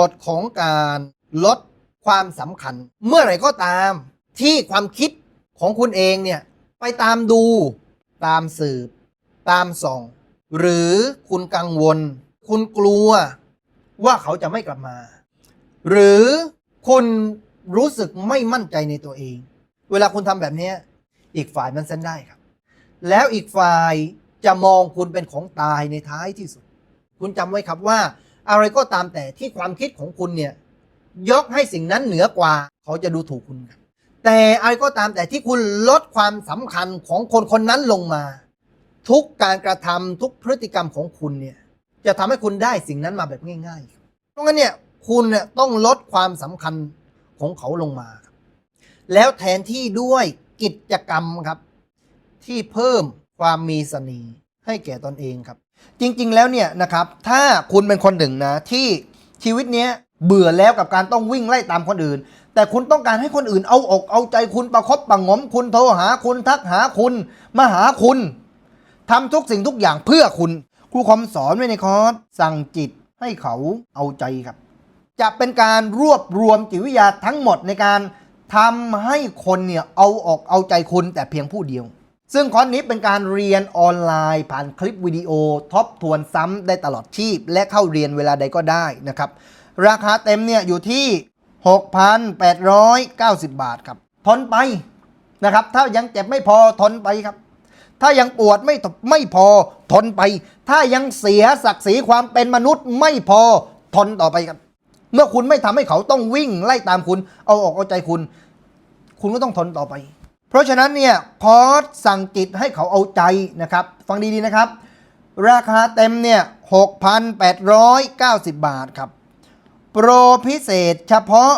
กฎของการลดความสำคัญ เมื่อไหร่ก็ตามที่ความคิดของคุณเองเนี่ย ไปตามดู ตามสืบ ตามส่อง หรือคุณกังวล คุณกลัวว่าเขาจะไม่กลับมา หรือคุณรู้สึกไม่มั่นใจในตัวเอง เวลาคุณทำแบบนี้ อีกฝ่ายมันเส้นได้ครับ แล้วอีกฝ่ายจะมองคุณเป็นของตายในท้ายที่สุด คุณจำไว้ครับว่า อะไรก็ตามแต่ที่ความคิดของคุณเนี่ยยกให้สิ่งนั้นเหนือกว่า เขาจะดูถูกคุณ แต่อะไรก็ตามแต่ที่คุณลดความสำคัญของคนคนนั้นลงมา ทุกการกระทำทุกพฤติกรรมของคุณเนี่ยจะทำให้คุณได้สิ่งนั้นมาแบบง่ายๆเพราะงั้นเนี่ยคุณเนี่ยต้องลดความสำคัญของเขาลงมาครับแล้วแทนที่ด้วยกิจกรรมครับ ที่เพิ่มความมีเสน่ห์ให้แก่ตนเองครับ จริงๆแล้วเนี่ยนะครับถ้าคุณเป็นคนหนึ่งนะที่ชีวิตเนี้ยเบื่อแล้วกับการต้องวิ่งไล่ตามคนอื่น แต่คุณต้องการให้คนอื่นเอาอกเอาใจคุณประคบประงมคุณโทรหาคุณทักหาคุณมาหาคุณทำทุกสิ่งทุกอย่างเพื่อคุณครูคอมสอนไว้ในคอร์สสั่งจิตให้เขาเอาใจครับ จะเป็นการรวบรวมจิตวิทยาทั้งหมดในการทำให้คนเนี่ยเอาอกเอาใจคุณแต่เพียงผู้เดียว ซึ่งคอร์สนี้เป็นการเรียนออนไลน์ ผ่านคลิปวิดีโอทบทวนซ้ำได้ตลอดชีพ และเข้าเรียนเวลาใดก็ได้นะครับ ราคาเต็มเนี่ยอยู่ที่ 6,890 บาทครับ ทนไปนะครับ ถ้ายังเจ็บไม่พอทนไปครับ ถ้ายังปวดไม่ไม่พอทนไป ถ้ายังเสียศักดิ์ศรีความเป็นมนุษย์ไม่พอทนต่อไปครับ เมื่อคุณไม่ทำให้เขาต้องวิ่งไล่ตามคุณ เอาออกเอาใจคุณ คุณก็ต้องทนต่อไป เพราะฉะนั้นเนี่ยคอสสั่งจิตให้เขาเอาใจนะครับ ฟังดีๆนะครับ ราคาเต็มเนี่ย6,890 บาทครับ โปรพิเศษเฉพาะ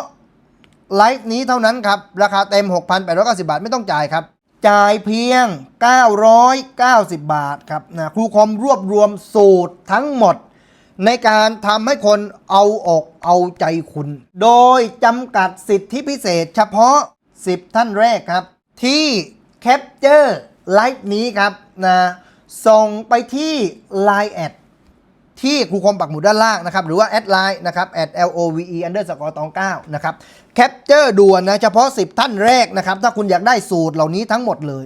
ไลฟ์นี้เท่านั้นครับ ราคาเต็ม 6,890 บาทไม่ต้องจ่ายครับ จ่ายเพียง 990 บาทครับนะครูคอมรวบรวมสูตรทั้งหมด ในการทำให้คนเอาอกเอาใจคุณ โดยจำกัดสิทธิพิเศษเฉพาะ 10 ท่านแรกครับ ที่แคปเจอร์ไลฟ์นี้ครับนะส่งไปที่ Line แอดที่ครูคมปักหมุดด้านล่างนะครับ หรือว่าแอดไลน์นะครับ at l o v e underscore ตอง9นะครับแคปเจอร์ด่วนนะ เฉพาะ 10 ท่านแรกนะครับ ถ้าคุณอยากได้สูตรเหล่านี้ทั้งหมดเลย